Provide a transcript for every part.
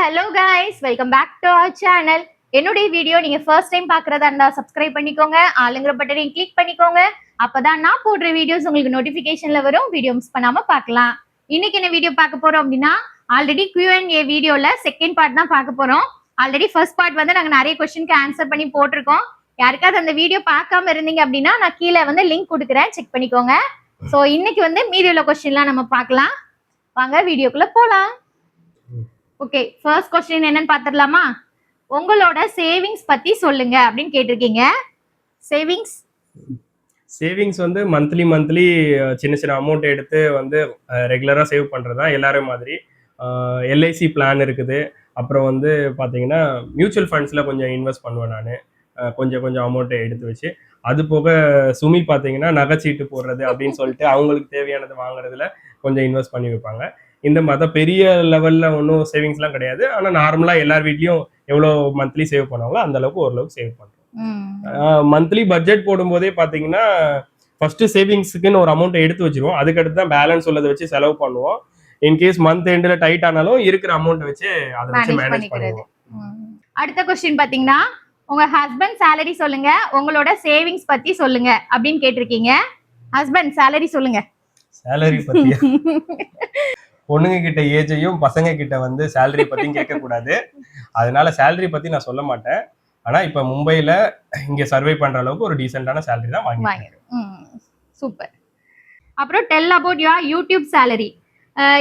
Hello guys welcome back to our channel என்னுடைய video நீங்க first time பாக்குறதா இருந்தா சப்ஸ்கிரைப் பண்ணிக்கோங்க. ஆளுங்கிற பட்டனையும் கிளிக் பண்ணிக்கோங்க. அப்பதான் நான் போடுற வீடியோஸ் உங்களுக்கு நோட்டிபிகேஷன்ல வரும். வீடியோ மிஸ் பண்ணாம பார்க்கலாம். இன்னைக்கு என்ன வீடியோ பார்க்க போறோம் அப்படின்னா ஆல்ரெடி Q&A வீடியோல செகண்ட் பார்ட் தான் பார்க்க போறோம். ஆல்ரெடி ஃபர்ஸ்ட் பார்ட் வந்து நாங்க நிறைய கொஸ்டினுக்கு ஆன்சர் பண்ணி போட்டிருக்கோம். யாருக்காவது அந்த வீடியோ பார்க்காம இருந்தீங்க அப்படின்னா நான் கீழே வந்து லிங்க் கொடுக்குறேன். செக் பண்ணிக்கோங்க. ஸோ இன்னைக்கு வந்து மீதி உள்ள கொஸ்டின்லாம் நம்ம பார்க்கலாம். வாங்க வீடியோக்குள்ள போலாம். ஓகே ஃபர்ஸ்ட் கொஸ்டின் என்னன்னு பார்த்துடலாமா? உங்களோட சேவிங்ஸ் பத்தி சொல்லுங்க அப்படின்னு கேட்டிருக்கீங்க. சேவிங்ஸ் சேவிங்ஸ் வந்து மந்த்லி மந்த்லி சின்ன சின்ன அமௌண்ட் எடுத்து வந்து ரெகுலராக சேவ் பண்ணுறது தான் எல்லாரும் மாதிரி. எல்ஐசி பிளான் இருக்குது. அப்புறம் வந்து பார்த்தீங்கன்னா மியூச்சுவல் ஃபண்ட்ஸில் கொஞ்சம் இன்வெஸ்ட் பண்ணுவேன் நான். கொஞ்சம் கொஞ்சம் அமௌண்ட்டை எடுத்து வச்சு. அது போக சுமி பார்த்தீங்கன்னா நகைச்சீட்டு போடுறது அப்படின்னு சொல்லிட்டு அவங்களுக்கு தேவையானது வாங்குறதுல கொஞ்சம் இன்வெஸ்ட் பண்ணி வைப்பாங்க. இந்த மாதிரி பெரிய லெவலில் ஒன்றும் சேவிங்ஸ்லாம் கிடையாது. ஆனால் நார்மலாக எல்லார் வீட்லேயும் எவ்வளோ மந்த்லி சேவ் பண்ணுவாங்களோ அந்த அளவுக்கு ஓரளவுக்கு சேவ் பண்ணுறோம் மந்த்லி பட்ஜெட் போடும்போதே பார்த்தீங்கன்னா ஃபர்ஸ்ட் சேவிங்ஸுக்குன்னு ஒரு அமௌண்ட்டை எடுத்து வச்சிருவோம். அதுக்கடுத்து தான் பேலன்ஸ் உள்ளதை வச்சு செலவு பண்ணுவோம். இன்கேஸ் மந்த் எண்டில் டைட் ஆனாலும் இருக்கிற அமௌண்ட் வச்சு அதை வச்சு மேனேஜ். பண்ணுவோம். அடுத்த கொஸ்டின் பாத்தீங்கன்னா உங்க ஹஸ்பண்ட் சேலரி சொல்லுங்க. உங்களோட சேவிங்ஸ் பத்தி சொல்லுங்க. அப்படின்னு கேட்டிருக்கீங்க. ஹஸ்பண்ட் சேலரி சொல்லுங்க. சேலரி பத்தி பொண்ணுங்க கிட்ட ஏஜையும் பசங்க கிட்ட வந்து சேலரி பத்தியும் கேட்க கூடாது அதனால சேலரி பத்தி நான் சொல்ல மாட்டேன். ஆனா இப்ப மும்பைல இங்க சர்வே பண்ற அளவுக்கு ஒரு டீசென்டான சேலரி தான் வாங்கி சூப்பர் அப்புறம் tell about your YouTube salary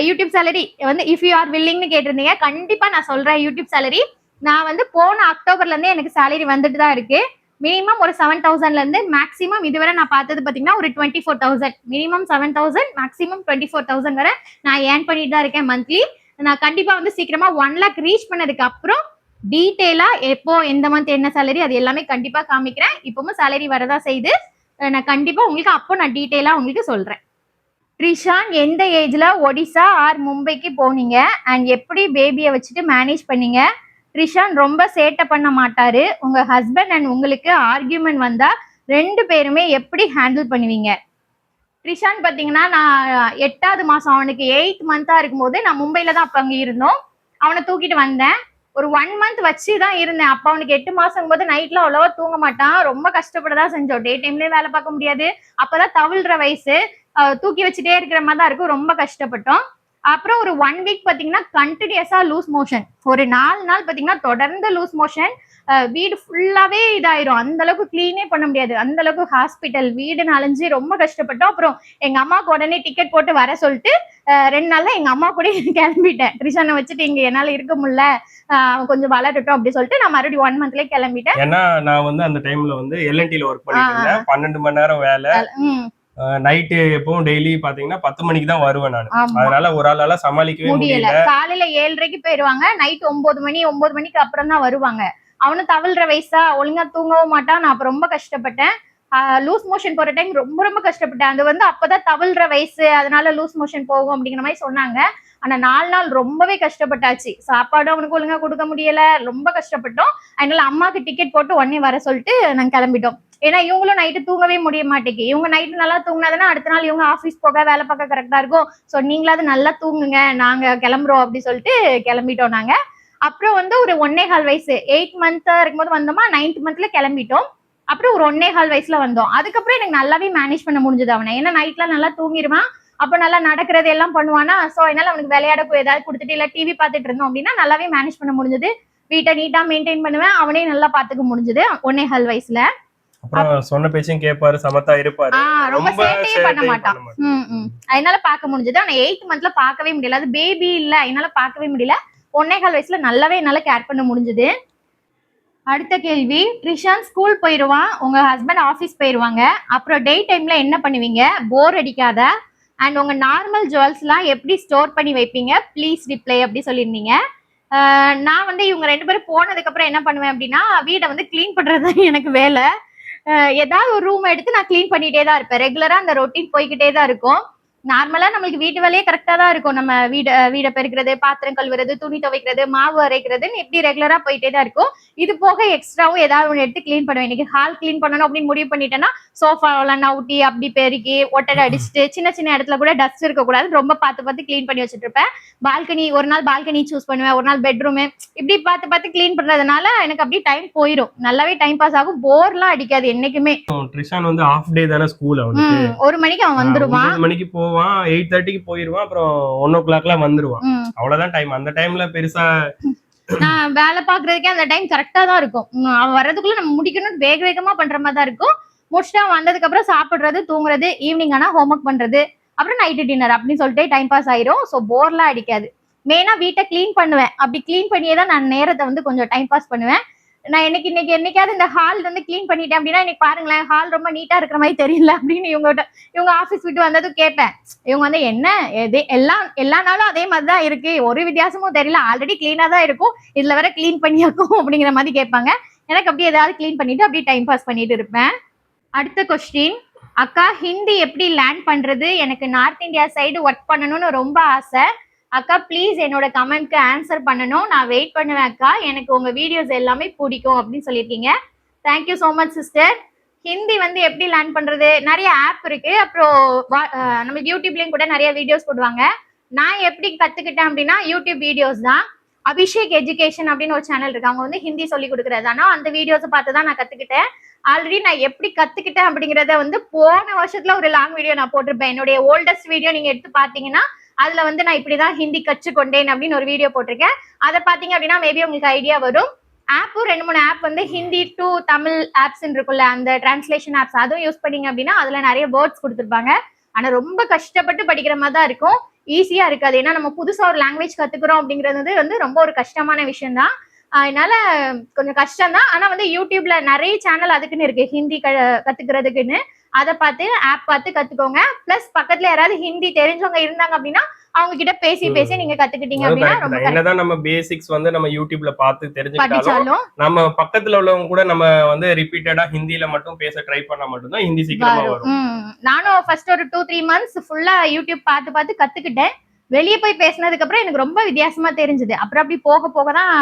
YouTube salary வந்து இஃப் யூ ஆர் வில்லிங்னு கேட்டிருந்தீங்க கண்டிப்பா நான் சொல்றேன் யூடியூப் சேலரி நான் வந்து போன அக்டோபர்ல இருந்தே எனக்கு சேலரி வந்துட்டு தான் இருக்கு. மினிமம் ஒரு செவன் தௌசண்ட்ல இருந்து மேக்ஸிமம் இதுவரை நான் பார்த்தது பாத்தீங்கன்னா ஒரு twenty four thousand minimum seven thousand maximum twenty four thousand வரை நான் ஏர்ன் பண்ணிட்டு தான் இருக்கேன் மந்த்லி நான் கண்டிப்பா வந்து சீக்கிரமா ஒன் லேக் ரீச் பண்ணதுக்கு அப்புறம் டீட்டெயிலா எப்போ எந்த மந்த் என்ன சேலரி அது எல்லாமே கண்டிப்பா காமிக்கிறேன். இப்பவும் சேலரி வரதா செய்து நான் கண்டிப்பா உங்களுக்கு அப்போ நான் டீட்டெயிலா உங்களுக்கு சொல்றேன். ரிஷான் எந்த ஏஜ்ல ஒடிசா ஆர் மும்பைக்கு போனீங்க? அண்ட் எப்படி பேபியை வச்சுட்டு மேனேஜ் பண்ணீங்க? ரிஷான் ரொம்ப சேட்டை பண்ண மாட்டாரு. உங்க ஹஸ்பண்ட் அண்ட் உங்களுக்கு ஆர்கியூமெண்ட் வந்தா ரெண்டு பேருமே எப்படி ஹேண்டில் பண்ணுவீங்க? ரிஷான் பார்த்தீங்கன்னா நான் எட்டாவது மாசம் அவனுக்கு எயித் மந்த்தாக இருக்கும்போது நான் மும்பையில் தான் அப்போ அங்கே இருந்தோம். அவனை தூக்கிட்டு வந்தேன். ஒரு ஒன் மந்த் வச்சு தான் இருந்தேன். அப்போ அவனுக்கு எட்டு மாசம் போது நைட்ல அவ்வளவா தூங்க மாட்டான். ரொம்ப கஷ்டப்பட தான் செஞ்சோம். டே டைம்லயே வேலை பார்க்க முடியாது. அப்பதான் தவிழ்ற வயசு. தூக்கி வச்சுட்டே இருக்கிற மாதிரி தான் இருக்கும். ரொம்ப கஷ்டப்பட்டோம். அப்புறம் ஒரு ஒன் வீக் பாத்தீங்கன்னா கண்டினியூஸா லூஸ் மோஷன் ஒரு நாலு நாள் பாத்தீங்கன்னா தொடர்ந்து லூஸ் மோஷன் வீடு ஃபுல்லாவே இதாயிரும். அந்த அளவுக்கு க்ளீனே பண்ண முடியாது. அந்த அளவுக்கு ஹாஸ்பிட்டல் வீடு நனைஞ்சு ரொம்ப கஷ்டப்பட்டோம். அப்புறம் எங்க அம்மாவுக்கு உடனே டிக்கெட் போட்டு வர சொல்லிட்டு ரெண்டு நாள்ல எங்க அம்மா கூட கிளம்பிட்டேன். ட்ரிஷானை வச்சுட்டு இங்க என்னால இருக்க முடியல. கொஞ்சம் வளரட்டும் அப்படி சொல்லிட்டு நான் மறுபடியும் ஒன் மந்த்லயே கிளம்பிட்டேன். ஏன்னா நான் வந்து அந்த டைம்ல வந்து எல்என்டில ஒர்க் பண்ணிட்டு இருந்தேன். பன்னெண்டு மணி நேரம் வேலை. நைட்டு எப்பவும் டெய்லி பாத்தீங்கன்னா பத்து மணிக்கு தான் வருவேன் நான். அதனால ஒரு ஆளால சமாளிக்கவே முடியல. முடியல. காலையில ஏழரைக்கு போயிருவாங்க நைட் ஒன்பது மணி ஒன்பது மணிக்கு அப்புறம் தான் வருவாங்க. அவனும் தவிழ்ற வயசா ஒழுங்கா தூங்கவும் மாட்டான். நான் அப்ப ரொம்ப கஷ்டப்பட்டேன். லூஸ் மோஷன் போற டைம் ரொம்ப ரொம்ப கஷ்டப்பட்டேன். அது வந்து அப்பதான் தவிழ்ற வயசு அதனால லூஸ் மோஷன் போகும் அப்படிங்கிற மாதிரி சொன்னாங்க. ஆனா நாலு நாள் ரொம்பவே கஷ்டப்பட்டாச்சு. சாப்பாடும் அவனுக்கு ஒழுங்கா கொடுக்க முடியல. ரொம்ப கஷ்டப்பட்டோம். அதனால அம்மாக்கு டிக்கெட் போட்டு உடனே வர சொல்லிட்டு நாங்க கிளம்பிட்டோம். ஏன்னா இவங்களும் நைட்டு தூங்கவே முடிய மாட்டேங்கு இவங்க நைட்டு நல்லா தூங்கினாதானே அடுத்த நாள் இவங்க ஆஃபீஸ் போக வேலை பார்க்க கரெக்டா இருக்கும். ஸோ நீங்களாவது நல்லா தூங்குங்க. நாங்க கிளம்புறோம் அப்படி சொல்லிட்டு கிளம்பிட்டோம் நாங்க. அப்புறம் வந்து ஒரு ஒன்னே கால் வயசு. எயிட் மந்த் இருக்கும்போது வந்தோமா நைன்த் மந்த்ல கிளம்பிட்டோம். அப்புறம் ஒரு ஒன்னே கால் வயசுல வந்தோம். அதுக்கப்புறம் எனக்கு நல்லாவே மேனேஜ் பண்ண முடிஞ்சது அவனை. ஏன்னா நைட்ல நல்லா தூங்கிடுவான் அப்ப நல்லா நடக்கிறது எல்லாம் பண்ணுவானா. சோ அதனால அவனுக்கு விளையாட போய் ஏதாவது கொடுத்துட்டு இல்ல டிவி பார்த்துட்டு இருந்தோம் அப்படின்னா நல்லாவே மேனேஜ் பண்ண முடிஞ்சது. வீட்டை நீட்டா மெயின்டைன் பண்ணுவேன். அவனே நல்லா பாத்துக்க முடிஞ்சது ஒன்னே கால் வயசுல. அப்புறம் சொன்ன பேச்சையும் கேட்பாரு சமத்தா இருப்பாரு. ரொம்ப சேட்டையே பண்ண மாட்டான். ம். அதனால பார்க்க முடிஞ்சது. ஆனா எயித் மந்த்ல பார்க்கவே முடியல. அது பேபி இல்ல. அதனால பார்க்கவே முடியல. ஒன்னே கால் வயசுல நல்லாவே என்னால கேர் பண்ண முடிஞ்சது. அடுத்த கேள்வி ட்ரிஷான் ஸ்கூல் போயிடுவான் உங்க ஹஸ்பண்ட் ஆஃபீஸ் போயிடுவாங்க அப்புறம் டே டைம்ல என்ன பண்ணுவீங்க? போர் அடிக்காத அண்ட் உங்க நார்மல் ஜுவல்ஸ்லாம் எப்படி ஸ்டோர் பண்ணி வைப்பீங்க? ப்ளீஸ் ரிப்ளை அப்படி சொல்லியிருந்தீங்க. நான் வந்து இவங்க ரெண்டு பேரும் போனதுக்கப்புறம் என்ன பண்ணுவேன் அப்படின்னா வீடை வந்து க்ளீன் பண்ணுறது தான் எனக்கு வேலை. ஏதாவது ஒரு ரூம் எடுத்து நான் க்ளீன் பண்ணிகிட்டே தான் இருப்பேன். ரெகுலராக அந்த ரொட்டீன் போய்கிட்டே தான் இருக்கும். நார்மலா நம்மளுக்கு வீட்டு வேலையே கரெக்டா தான் இருக்கும். நம்ம வீடு வீடை பெருக்கிறது பாத்திரம் கழுவுறது துணி துவைக்கிறது மாவு அரைக்கிறதுன்னு இப்படி ரெகுலரா போயிட்டே தான் இருக்கும். இது போக எக்ஸ்ட்ராவும் ஏதாவது ஒன்று எடுத்து க்ளீன் பண்ணுவேன். இன்னைக்கு ஹால் க்ளீன் பண்ணணும் அப்படின்னு முடிவு பண்ணிட்டேன்னா சோஃபாவெல்லாம் நவுட்டி அப்படி பெருக்கி ஒட்டடை அடிச்சுட்டு சின்ன சின்ன இடத்துல கூட டஸ்ட் இருக்கக்கூடாது ரொம்ப பார்த்து பார்த்து க்ளீன் பண்ணி வச்சுட்டு இருப்பேன் பால்கனி ஒரு நாள் பால்கனி சூஸ் பண்ணுவேன். ஒரு நாள் பெட்ரூமு இப்படி பார்த்து பார்த்து க்ளீன் பண்றதுனால எனக்கு அப்படியே டைம் போயிடும் நல்லாவே டைம் பாஸ் ஆகும். போர்லாம் அடிக்காது என்னைக்குமே. ட்ரிஷான் வந்து ஹாஃப் டே தானே ஸ்கூல் அவனுக்கு? ம், ஒரு மணிக்கு அவன் வந்துருவான். மணிக்கு போவான் எயிட் தேர்ட்டிக்கு போயிருவான் அப்புறம் ஒன் ஓ கிளாக்லாம் வந்துருவான். அவ்வளவுதான் டைம் அந்த டைம்ல பெருசா நான் வேலை பாக்குறதுக்கே அந்த டைம் கரெக்டா தான் இருக்கும். அவன் வர்றதுக்குள்ள நம்ம முடிக்கணும் வேக வேகமா பண்ற மாதிரி தான் இருக்கும். முடிச்சுட்டு அவன் வந்ததுக்கு அப்புறம் சாப்பிடுறது தூங்குறது ஈவினிங் ஆனா ஹோம்ஒர்க் பண்றது அப்புறம் நைட்டு டின்னர் அப்படின்னு சொல்லிட்டு டைம் பாஸ் ஆயிரும். ஸோ போர்லாம் அடிக்காது. மெயினா வீட்டை க்ளீன் பண்ணுவேன். அப்படி க்ளீன் பண்ணியே தான் நான் நேரத்தை வந்து கொஞ்சம் டைம் பாஸ் பண்ணுவேன். நான் எனக்கு இன்னைக்கு என்னைக்காவது இந்த ஹால் வந்து க்ளீன் பண்ணிட்டேன் அப்படின்னா இன்னைக்கு பாருங்களேன் ஹால் ரொம்ப நீட்டா இருக்கிற மாதிரி தெரியல அப்படின்னு இவங்ககிட்ட இவங்க ஆஃபீஸ் விட்டு வந்ததும் கேட்பேன் இவங்க வந்து என்ன? எது? எல்லாம் எல்லா நாளும் அதே மாதிரி தான் இருக்கு. ஒரு வித்தியாசமும் தெரியல. ஆல்ரெடி கிளீனா தான் இருக்கும். இதுல வேற க்ளீன் பண்ணியாக்கும் அப்படிங்கிற மாதிரி கேட்பாங்க. எனக்கு அப்படியே ஏதாவது க்ளீன் பண்ணிட்டு அப்படியே டைம் பாஸ் பண்ணிட்டு இருப்பேன். அடுத்த கொஸ்டின் அக்கா ஹிந்தி எப்படி லேர்ன் பண்றது? எனக்கு நார்த் இந்தியா சைடு ஒர்க் பண்ணணும்னு ரொம்ப ஆசை. அக்கா ப்ளீஸ் என்னோட கமெண்ட்க்கு ஆன்சர் பண்ணணும். நான் வெயிட் பண்ணுவேன் அக்கா. எனக்கு உங்க வீடியோஸ் எல்லாமே பிடிக்கும் அப்படின்னு சொல்லியிருக்கீங்க. Thank you so much sister Hindi வந்து எப்படி லேர்ன் பண்றது? நிறைய ஆப் இருக்கு. அப்புறம் வா- நம்ம யூடியூப்லயும் கூட நிறைய வீடியோஸ் போடுவாங்க. நான் எப்படி கத்துக்கிட்டேன் அப்படின்னா யூடியூப் வீடியோஸ் தான். அபிஷேக் எஜுகேஷன் அப்படின்னு ஒரு சேனல் இருக்கு. அவங்க வந்து ஹிந்தி சொல்லி கொடுக்குறது. ஆனால் அந்த வீடியோஸை பார்த்து தான் நான் கத்துக்கிட்டேன். ஆல்ரெடி நான் எப்படி கத்துக்கிட்டேன் அப்படிங்கறத வந்து போன வருஷத்துல ஒரு லாங் வீடியோ நான் போட்டிருப்பேன். என்னுடைய ஓல்டஸ்ட் வீடியோ நீங்க எடுத்து பாத்தீங்கன்னா அதுல வந்து நான் இப்படிதான் ஹிந்தி கற்றுக்கொண்டேன் அப்படின்னு ஒரு வீடியோ போட்டிருக்கேன். அதை பாத்தீங்க அப்படின்னா மேபி உங்களுக்கு ஐடியா வரும். ஆப்பும் ரெண்டு மூணு ஆப் வந்து ஹிந்தி டு தமிழ் ஆப்ஸ் இருக்குல்ல அந்த டிரான்ஸ்லேஷன் ஆப்ஸ் அதுவும் யூஸ் பண்ணீங்க அப்படின்னா அதுல நிறைய வேர்ட்ஸ் கொடுத்துருப்பாங்க. ஆனா ரொம்ப கஷ்டப்பட்டு படிக்கிற மாதிரி தான் இருக்கும். ஈஸியா இருக்காது. ஏன்னா நம்ம புதுசா ஒரு லாங்குவேஜ் கத்துக்கிறோம் அப்படிங்கிறது வந்து ரொம்ப ஒரு கஷ்டமான விஷயம் தான் அதனால கொஞ்சம் கஷ்டம் தான் ஆனா வந்து யூடியூப்ல நிறைய சேனல் அதுக்குன்னு இருக்கு ஹிந்தி க கத்துக்கிறதுக்குன்னு. அதை பார்த்து ஆப் பார்த்து கத்துக்கோங்க. பிளஸ் பக்கத்துல யாராவது ஹிந்தி தெரிஞ்சவங்க இருந்தாங்க அப்படின்னா அவங்க கிட்ட பேசி பேசி நீங்க கத்துக்கிட்டீங்க அப்படின்னா தான். என்னதான் நம்ம பேசிக்ஸ் வந்து நம்ம யூடியூப்ல பார்த்து தெரிஞ்சுக்கிட்டாலும் நம்ம பக்கத்துல உள்ளவங்க கூட நம்ம வந்து ரிப்பீட்டடா ஹிந்தில மட்டும் பேச ட்ரை பண்ணா மட்டும்தான் ஹிந்தி சீக்கிரமா வரும். நானும் ஃபர்ஸ்ட் ஒரு டூ த்ரீ மந்த்ஸ் ஃபுல்லா யூடியூப் பார்த்து பார்த்து கத்துக்கிட்டேன். வெளியே போய் பேசினதுக்கு அப்புறம் எனக்கு ரொம்ப வித்தியாசமா தெரிஞ்சது. அப்புறம் அப்படி போக போக தான்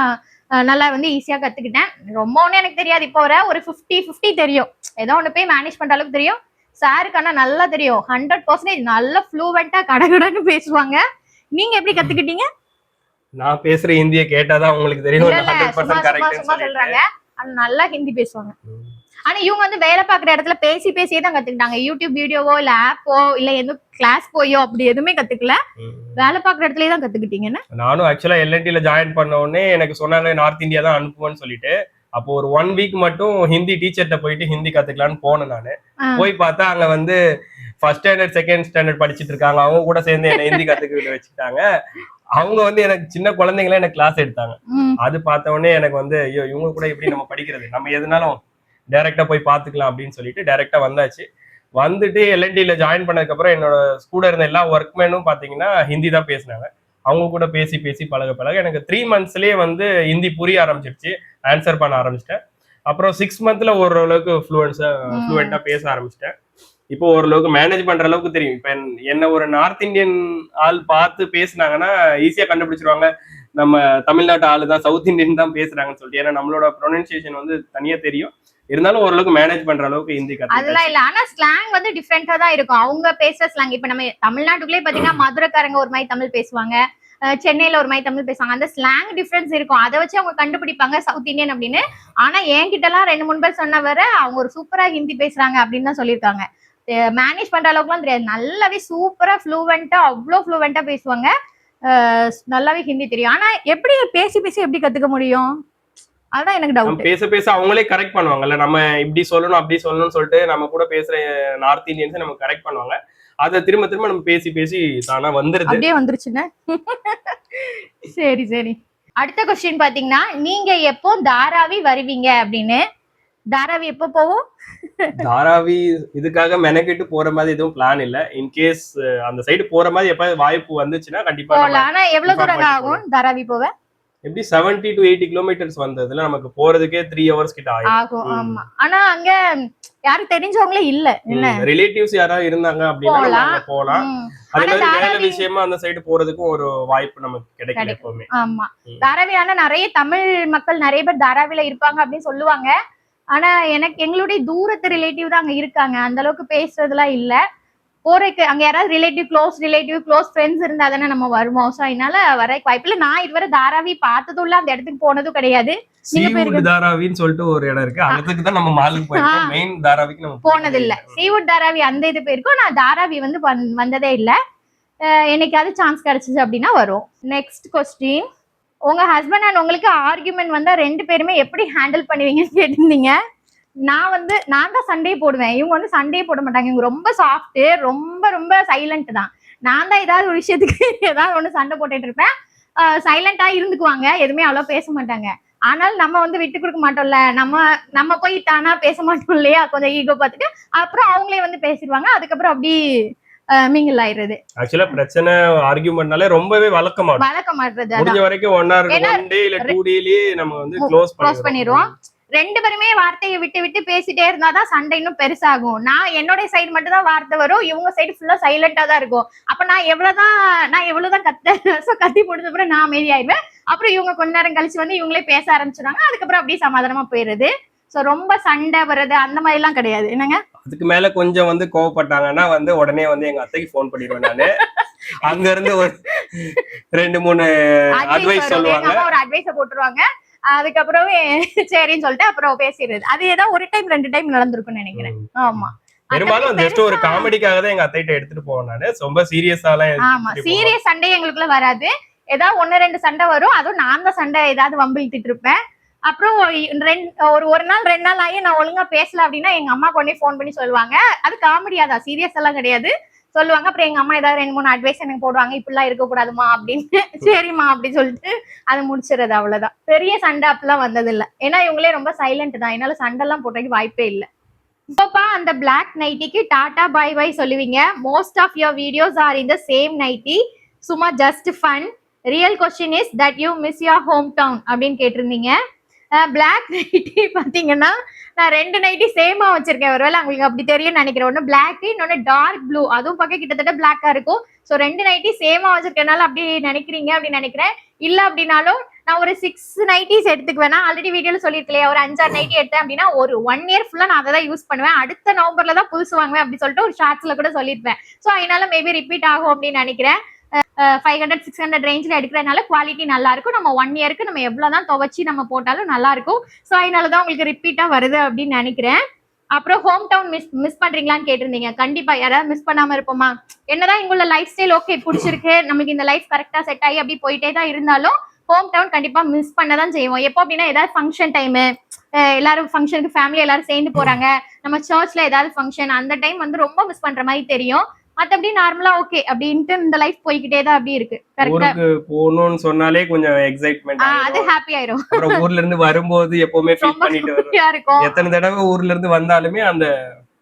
நல்லா வந்து ஈஸியா கத்துக்கிட்டேன். ரொம்ப ஒன்றும் எனக்கு தெரியாது. இப்போ வர ஒரு ஃபிஃப்டி ஃபிஃப்டி தெரியும். ஏதோ ஒன்று போய் மேனேஜ் பண்ற அளவுக்கு தெரியும். சாருக்கு ஆனா நல்லா தெரியும். ஹண்ட்ரட் பர்சன்டேஜ் நல்லா ஃப்ளூவெண்டா கடகடன்னு பேசுவாங்க. நீங்க எப்படி கத்துக்கிட்டீங்க? நான் பேசுற ஹிந்தியை கேட்டாதான் உங்களுக்கு தெரியும். சும்மா சொல்றாங்க. ஆனா நல்லா ஹிந்தி பேசுவாங்க. ஆனா இவங்க வந்து வேலை பார்க்குற இடத்துல பேசி பேசியே தான் கத்துக்கிட்டாங்க. யூடியூப் வீடியோவோ இல்ல ஆப்போ இல்ல எதுவும் கிளாஸ் போயோ அப்படி எதுவுமே கத்துக்கல. வேலை பார்க்குற இடத்துலயே தான் கத்துக்கிட்டீங்கன்னு நானும் ஆக்சுவலா எல்என்டில ஜாயின் பண்ண உடனே எனக்கு சொன்னாங்க நார்த் இந்தியா தான் அனுப்புவேன்னு சொல்லிட்டு. அப்போ ஒரு ஒன் வீக் மட்டும் ஹிந்தி டீச்சர்கிட்ட போயிட்டு ஹிந்தி கத்துக்கலாம்னு போனேன் நானு. போய் பார்த்தா அங்க வந்து ஃபர்ஸ்ட் ஸ்டாண்டர்ட் செகண்ட் ஸ்டாண்டர்ட் படிச்சிட்டு இருக்காங்க. அவங்க கூட சேர்ந்து என்ன ஹிந்தி கத்துக்கிட்டு வச்சுட்டாங்க அவங்க வந்து எனக்கு சின்ன குழந்தைங்கள எனக்கு கிளாஸ் எடுத்தாங்க. அது பார்த்த உடனே எனக்கு வந்து ஐயோ இவங்க கூட எப்படி நம்ம படிக்கிறது? நம்ம எதுனாலும் டைரக்டா போய் பார்த்துக்கலாம் அப்படின்னு சொல்லிட்டு டைரக்டா வந்தாச்சு. வந்துட்டு எல்என்டில ஜாயின் பண்ணதுக்கு அப்புறம் என்னோட கூட இருந்த எல்லா ஒர்க்மேனும் பாத்தீங்கன்னா ஹிந்தி தான் பேசினாங்க. அவங்க கூட பேசி பேசி பழக பழக எனக்கு த்ரீ மந்த்ஸ்லயே வந்து ஹிந்தி புரிய ஆரம்பிச்சிருச்சு. ஆன்சர் பண்ண ஆரம்பிச்சிட்டேன். அப்புறம் சிக்ஸ் மந்த்ல ஓரளவுக்கு ஃப்ளூயன்ஸா ம். ஃப்ளூயண்டா பேச ஆரம்பிச்சிட்டேன். இப்போ ஓரளவுக்கு மேனேஜ் பண்ற அளவுக்கு தெரியும். இப்போ என்ன ஒரு நார்த் இந்தியன் ஆள் பார்த்து பேசுனாங்கன்னா ஈஸியா கண்டுபிடிச்சிருவாங்க. நம்ம தமிழ்நாட்டு ஆளு தான் சவுத் இந்தியன் தான் பேசுறாங்கன்னு சொல்லிட்டு. ஏன்னா நம்மளோட ப்ரொனன்சியேஷன் வந்து தனியா தெரியும். இருந்தாலும் ஓரளவுக்கு மேனேஜ் பண்ற அளவுக்கு ஹிந்தி அதெல்லாம் இல்ல. ஆனா ஸ்லாங் வந்து டிஃப்ரெண்டா தான் இருக்கும். அவங்க பேசுற ஸ்லாங் இப்ப நம்ம தமிழ்நாட்டுக்குள்ளே பாத்தீங்கன்னா மதுரைக்காரங்க ஒரு மாதிரி தமிழ் பேசுவாங்க. சென்னையில ஒரு மாதிரி தமிழ் பேசுவாங்க. அந்த ஸ்லாங் டிஃபரன்ஸ் இருக்கும். அதை வச்சு அவங்க கண்டுபிடிப்பாங்க சவுத் இந்தியன் அப்படின்னு. ஆனா என்கிட்ட எல்லாம் ரெண்டு மூணு பேர் சொன்ன வர அவங்க ஒரு சூப்பரா ஹிந்தி பேசுறாங்க அப்படின்னு தான் சொல்லியிருக்காங்க. மேனேஜ் பண்ற அளவுக்குலாம் தெரியாது. நல்லாவே சூப்பரா ஃப்ளூவெண்டா அவ்வளோ ஃப்ளூவெண்டா பேசுவாங்க. அஹ் நல்லாவே ஹிந்தி தெரியும். ஆனா எப்படி பேசி பேசி எப்படி கத்துக்க முடியும்? அதான் எனக்கு டவுட் பேச பேச அவங்களே கரெக்ட் பண்ணுவாங்கல்ல. நம்ம இப்படி சொல்லணும் அப்படி சொல்லணும்னு சொல்லிட்டு நம்ம கூட பேசுற நார்த் இந்தியன்ஸ் நம்ம கரெக்ட் பண்ணுவாங்க. அதை திரும்ப திரும்ப நம்ம பேசி பேசி தானா வந்துருது. அப்படியே வந்துருச்சுங்க. சரி சரி. அடுத்த கொஸ்டின் பாத்தீங்கன்னா நீங்க எப்போ தாராவி வருவீங்க அப்படின்னு? தாராவி எப்போ போவோம்? தாராவி இதுக்காக மெனக்கிட்டு போற மாதிரி எதுவும் பிளான் இல்ல. இன்கேஸ் அந்த சைடு போற மாதிரி எப்ப வாய்ப்பு வந்துச்சுன்னா கண்டிப்பா ஆனா எவ்வளவு தூரம் ஆகும் தாராவி போவ? எப்படி செவன்டி டு எயிட்டி கிலோமீட்டர்ஸ் வந்ததுல நமக்கு போறதுக்கே த்ரீ ஹவர்ஸ் கிட்ட ஆகும். ஆமா. ஆனா அங்க யாரும் தெரிஞ்சவங்களே இல்ல. என்ன? ரிலேட்டிவ்ஸ் யாராவது இருந்தாங்க அப்படின்னா போலாம். அங்க போலாம் ம். அதே ஆனா மாதிரி வேலை தாராவி- விஷயமா அந்த சைடு போறதுக்கும் ஒரு வாய்ப்பு நமக்கு கிடைக்கல கிடைக்கும். எப்பவுமே. ஆமா. ம். தாராவி ஆனா நிறைய தமிழ் மக்கள் நிறைய பேர் தாராவில இருப்பாங்க அப்படின்னு சொல்லுவாங்க. ஆனா எனக்கு எங்களுடைய தூரத்து ரிலேட்டிவ் தான் அங்க இருக்காங்க. அந்த அளவுக்கு பேசுறதுலாம் இல்ல. போறதுக்கு அங்க யாராவது relative close relative close friends இருந்தா தானே நம்ம வருவோம். ஸோ அதனால வர வாய்ப்பு இல்லை. நான் இதுவரை தாராவி பார்த்ததும் இல்ல. அந்த இடத்துக்கு போனதும் கிடையாது. சீவுட் தாராவின்னு சொல்லிட்டு ஒரு இடம் இருக்கு. அதுக்கு தான் நம்ம மாலுக்கு போயிருக்கோம். மெயின் தாராவிக்கு நம்ம போனது இல்ல சீவுட் தாராவி அந்த இது போயிருக்கோம். நான் தாராவி வந்து வந்- வந்ததே இல்ல. என்னைக்காவது சான்ஸ் கிடைச்சிச்சு அப்படின்னா வரும். நெக்ஸ்ட் கொஸ்டின் உங்க ஹஸ்பண்ட் அண்ட் உங்களுக்கு ஆர்குமெண்ட் வந்தா ரெண்டு பேருமே எப்படி ஹேண்டில் பண்ணுவீங்கன்னு கேட்டிருந்தீங்க. நான் வந்து நான் தான் சண்டே போடுவேன். இவங்க வந்து சண்டே போட மாட்டாங்க. இவங்க ரொம்ப சாஃப்ட் ரொம்ப ரொம்ப சைலண்ட் தான். நான் தான் ஏதாவது ஒரு விஷயத்துக்கு ஏதாவது ஒன்று சண்டை போட்டுட்டு இருப்பேன். சைலண்டா இருந்துக்குவாங்க. எதுவுமே அவ்வளோ பேச மாட்டாங்க. ஆனால் நம்ம வந்து விட்டு கொடுக்க மாட்டோம்ல. நம்ம நம்ம போய் தானா பேச மாட்டோம் இல்லையா? கொஞ்சம் ஈகோ பார்த்துட்டு அப்புறம் அவங்களே வந்து பேசிடுவாங்க. அதுக்கப்புறம் அப்படி மிங்கிள் ஆயிடுறது. ஆக்சுவலா பிரச்சனை ஆர்கியூமெண்ட்னாலே ரொம்பவே வளர்க்க மாட்டோம் வளர்க்க மாட்டுறது அதான். முடிஞ்ச வரைக்கும் ஒன் ஏன்னா, ஒன் டே இல்ல டூ டேலயே நம்ம வந்து க்ளோஸ் க்ளோஸ் பண்ணிடுவோம் ரெண்டு பேருமே வார்த்தையை விட்டு விட்டு பேசிட்டே இருந்தாதான் சண்டை இன்னும் பெருசாகும். நான் என்னோட சைடு மட்டும் தான் வார்த்தை வரும் இவங்க சைடு ஃபுல்லா சைலண்டா தான் இருக்கும். அப்ப நான் எவ்வளவுதான் நான் எவ்வளவுதான் கத்த so கத்தி போட்டது அப்புறம் நான் அமைதியாயிருவேன் அப்புறம் இவங்க கொஞ்ச நேரம் கழிச்சு வந்து இவங்களே பேச ஆரம்பிச்சிடுறாங்க அதுக்கப்புறம் அப்படியே சமாதானமா போயிருது சோ ரொம்ப சண்டை வர்றது அந்த மாதிரி எல்லாம் கிடையாது. என்னங்க? அதுக்கு மேல கொஞ்சம் வந்து கோவப்பட்டாங்கன்னா வந்து உடனே வந்து எங்க அத்தைக்கு ஃபோன் பண்ணிடுவேன் நானு. அங்க இருந்து ஒரு ரெண்டு மூணு அட்வைஸ் சொல்லுவாங்க. ஒரு அட்வைஸ போட்டுருவாங்க. அதுக்கப்புறம் சரின்னு சொல்லிட்டு அப்புறம் பேசிடுறது. அது ஏதோ ஒரு டைம் ரெண்டு டைம் நடந்திருக்கும்னு நினைக்கிறேன். ஆமா. பெரும்பாலும் ஜஸ்ட் ஒரு காமெடிக்காக தான் எங்க அத்தைகிட்ட எடுத்துட்டு போவேன் நானு. ரொம்ப சீரியஸாலாம் ஆமா. சீரியஸ் சண்டை எங்களுக்குள்ள வராது. ஏதாவது ஒண்ணு ரெண்டு சண்டை வரும். அதுவும் நான் தான் சண்டை ஏதாவது வம்பு இழுத்துட்டு இருப்பேன். அப்புறம் ஒரு ஒரு நாள் ரெண்டு நாள் ஆகி நான் ஒழுங்கா பேசல அப்படின்னா எங்க அம்மா கொண்டே ஃபோன் பண்ணி சொல்லுவாங்க. அது காமெடியா தான். சீரியஸ் எல்லாம் கிடையாது. சொல்லுவாங்க. அப்புறம் எங்க அம்மா ஏதாவது ரெண்டு மூணு அட்வைஸ் எனக்கு போடுவாங்க. இப்படிலாம் இருக்க கூடாதுமா அப்படின்னு. சரிம்மா அப்படின்னு சொல்லிட்டு அது முடிச்சிடுறது அவ்வளவுதான். பெரிய சண்டை அப்படிலாம் வந்தது இல்ல ஏன்னா இவங்களே ரொம்ப சைலண்ட் தான். என்னால சண்டை எல்லாம் போட்டதுக்கு வாய்ப்பே இல்ல. இப்பப்பா அந்த பிளாக் நைட்டிக்கு டாடா பாய் பாய் சொல்லுவீங்க. Most of your videos are in the same nighty சும்மா just fun real question is that you miss your home town அப்படின்னு கேட்டிருந்தீங்க. பிளாக் நைட்டி பார்த்தீங்கன்னா நான் ரெண்டு நைட்டி சேமாக வச்சிருக்கேன். ஒருவேளை உங்களுக்கு அப்படி தெரியும்னு நினைக்கிறேன். ஒன்று பிளாக் இன்னொன்று டார்க் ப்ளூ அதுவும் பார்க்க கிட்டத்தட்ட பிளாக்காக இருக்கும். ஸோ ரெண்டு நைட்டி சேமாக வச்சிருக்கனால அப்படி நினைக்கிறீங்க அப்படின்னு நினைக்கிறேன். இல்லை அப்படின்னாலும் நான் ஒரு சிக்ஸ் நைட்டிஸ் எடுத்துக்குவேன்? ஆல்ரெடி வீடியோவில் சொல்லியிருக்கலையா ஒரு அஞ்சாறு நைட்டி எடுத்தேன் அப்படின்னா ஒரு ஒன் இயர் ஃபுல்லாக நான் அதை தான் யூஸ் பண்ணுவேன். அடுத்த நவம்பரில் தான் புதுசு வாங்குவேன் அப்படின்னு சொல்லிட்டு ஒரு ஷார்ட்ஸில் கூட சொல்லியிருப்பேன். ஸோ அதனால மேபி ரிப்பீட் ஆகும் அப்படின்னு நினைக்கிறேன். ஃபைவ் ஹண்ட்ரட் சிக்ஸ் ஹண்ட்ரட் ரேஞ்சில் எடுக்கிறதுனால குவாலிட்டி நல்லா இருக்கும் நம்ம ஒன் இயருக்கு நம்ம எவ்வளோதான் துவச்சி நம்ம போட்டாலும் நல்லா இருக்கும் ஸோ அதனால தான் உங்களுக்கு ரிப்பீட்டாக வருது அப்படின்னு நினைக்கிறேன். அப்புறம் ஹோம் டவுன் மிஸ் மிஸ் பண்றீங்களான்னு கேட்டிருந்தீங்க. கண்டிப்பா யாராவது மிஸ் பண்ணாம இருப்போமா? என்னதான் இங்குள்ள லைஃப் ஸ்டைல் ஓகே பிடிச்சிருக்கு. நமக்கு இந்த லைஃப் கரெக்டா செட் ஆகி அப்படி போயிட்டே தான் இருந்தாலும் ஹோம் டவுன் கண்டிப்பா மிஸ் பண்ண தான் செய்வோம். எப்போ அப்படின்னா ஏதாவது ஃபங்க்ஷன் டைமு எல்லாரும் ஃபங்க்ஷனுக்கு ஃபேமிலி எல்லாரும் சேர்ந்து போறாங்க. நம்ம சர்ச்ல ஏதாவது ஃபங்க்ஷன் அந்த டைம் வந்து ரொம்ப மிஸ் பண்ற மாதிரி தெரியும். மத்தபடி நார்மலா ஓகே அப்படின்ட்டு இந்த லைஃப் போய்கிட்டே தான் அப்படி இருக்கு. ஊருக்கு போகணும்னு சொன்னாலே கொஞ்சம் எக்ஸைட்மெண்ட் அது ஹாப்பி ஆயிரும். அப்புறம் ஊர்ல இருந்து வரும்போது எப்பவுமே ஃபீல் பண்ணிட்டு வரும் எத்தனை தடவை ஊர்ல இருந்து வந்தாலுமே அந்த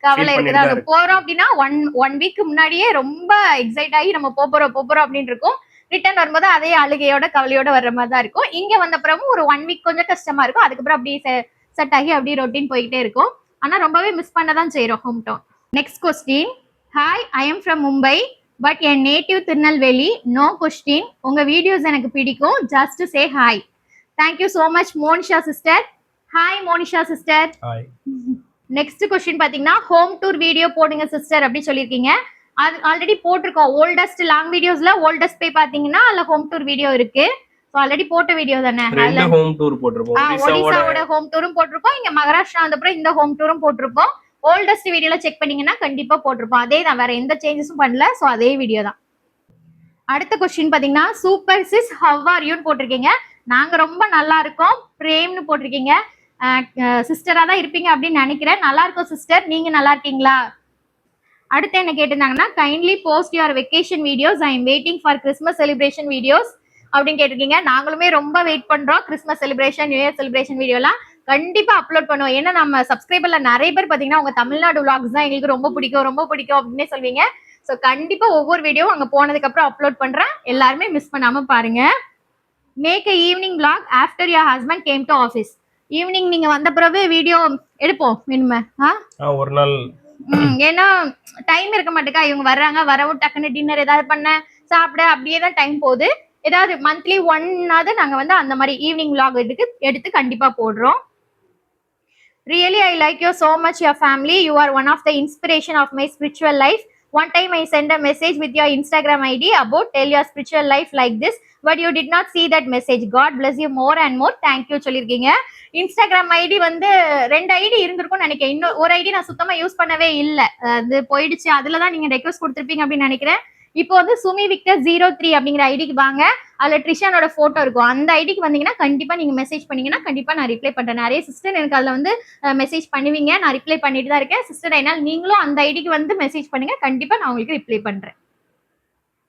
கவலை Feel பண்ணிட்டு இருக்குதா. தான் இருக்கும் போறோம் அப்படின்னா ஒன் ஒன் வீக் முன்னாடியே ரொம்ப எக்ஸைட் ஆகி நம்ம போறோம் போறோம் அப்படின்னு இருக்கும். ரிட்டர்ன் வரும்போது அதே அழுகையோட கவலையோட வர்ற மாதிரி தான் இருக்கும். இங்க வந்த அப்புறமும் ஒரு ஒன் வீக் கொஞ்சம் கஷ்டமா இருக்கும். அதுக்கப்புறம் அப்படியே செட் ஆகி அப்படியே ரொட்டீன் போயிட்டே இருக்கும். ஆனா ரொம்பவே மிஸ் பண்ண தான் செய்யறோம் home town next question hi I am from Mumbai but N native Tirunelveli no question உங்க வீடியோஸ் எனக்கு பிடிக்கும். Just say hi thank you so much Monisha sister hi Monisha sister next question பாத்தீங்கன்னா ஹோம் டூர் வீடியோ போடுங்க sister அப்படி சொல்லியிருக்கீங்க. அது already போட்டிருக்கோம். Oldest long வீடியோஸ்ல ஓல்டஸ்ட் போய் பாத்தீங்கன்னா அதுல ஹோம் டூர் வீடியோ இருக்கு. ஸோ ஆல்ரெடி போட்ட வீடியோ தானே? ஹோம் டூர் போட்டிருப்போம். ஒடிசாவோட ஹோம் டூரும் போட்டிருப்போம் இங்க மகாராஷ்டிரா வந்தப்பறம் இந்த ஹோம் டூரும் போட்டிருப்போம். ஓல்டஸ்ட் வீடியோல செக் பண்ணீங்கன்னா கண்டிப்பா போட்டிருப்போம். அதே தான் வேற எந்த சேஞ்சஸும் பண்ணல ஸோ அதே வீடியோ தான். அடுத்த கொஸ்டின் பாத்தீங்கன்னா சூப்பர் சிஸ் ஹவ் ஆர் யூன்னு போட்டிருக்கீங்க. நாங்க ரொம்ப நல்லா இருக்கோம் பிரேம்னு போட்டிருக்கீங்க. சிஸ்டரா தான் இருப்பீங்க அப்படின்னு நினைக்கிறேன். நல்லா இருக்கும் சிஸ்டர் நீங்க நல்லா இருக்கீங்களா? அடுத்து என்ன கேட்டிருந்தாங்கன்னா kindly post your vacation videos I am waiting for Christmas celebration videos அப்படின்னு கேட்டிருக்கீங்க. நாங்களுமே ரொம்ப வெயிட் பண்றோம் Christmas celebration new year celebration வீடியோலாம் கண்டிப்பா அப்லோட் பண்ணுவோம். ஏன்னா நம்ம சப்ஸ்கிரைபர்ல நிறைய பேர் பாத்தீங்கன்னா உங்க தமிழ்நாடு vlogs தான் எங்களுக்கு ரொம்ப பிடிக்கும் ரொம்ப பிடிக்கும் அப்படின்னே சொல்வீங்க. ஸோ கண்டிப்பா ஒவ்வொரு வீடியோவும் அங்க போனதுக்கு அப்புறம் அப்லோட் பண்றேன். எல்லாருமே மிஸ் பண்ணாம பாருங்க. Make a evening vlog after your husband came to office evening நீங்க வந்த பிறகு வீடியோ எடுப்போம் ஆ, ஒரு நாள். ஏன்னா டைம் இருக்க மாட்டேக்கா. இவங்க வர்றாங்க வரவும் டக்குன்னு டின்னர் ஏதாவது பண்ண சாப்பிட அப்படியே தான் டைம் போகுது. ஏதாவது மந்த்லி ஒன்னாவது நாங்க வந்து அந்த மாதிரி ஈவினிங் vlog எடுத்து எடுத்து கண்டிப்பா போடுறோம். Really I like you so much your family you are one of the inspiration of my spiritual life one time I sent a message with your Instagram ID about tell your spiritual life like this but you did not see that message God bless you more and more thank you சொல்லியிருக்கீங்க. Instagram ID வந்து ரெண்டு ID இருந்திருக்கும்னு நினைக்கிறேன். இன்னும் ஒரு ID நான் சுத்தமாக use பண்ணவே இல்லை. அது போயிடுச்சு. அதில் தான் நீங்கள் ரெக்வஸ்ட் கொடுத்துருப்பீங்க அப்படின்னு நினைக்கிறேன். இப்போ வந்து சுமி விக்டர் ஜீரோ த்ரீ அப்படிங்கிற ஐடிக்கு வாங்க. அதுல ட்ரிஷானோட போட்டோ இருக்கும். அந்த ஐடிக்கு வந்தீங்கன்னா கண்டிப்பா நீங்க மெசேஜ் பண்ணீங்கன்னா கண்டிப்பா நான் ரிப்ளை பண்றேன். நிறைய சிஸ்டர் எனக்கு அதுல வந்து மெசேஜ் பண்ணுவீங்க. நான் ரிப்ளை பண்ணிட்டு தான் இருக்கேன் சிஸ்டர் என்னால் நீங்களும் அந்த ஐடிக்கு வந்து மெசேஜ் பண்ணுங்க. கண்டிப்பா நான் உங்களுக்கு ரிப்ளை பண்றேன்.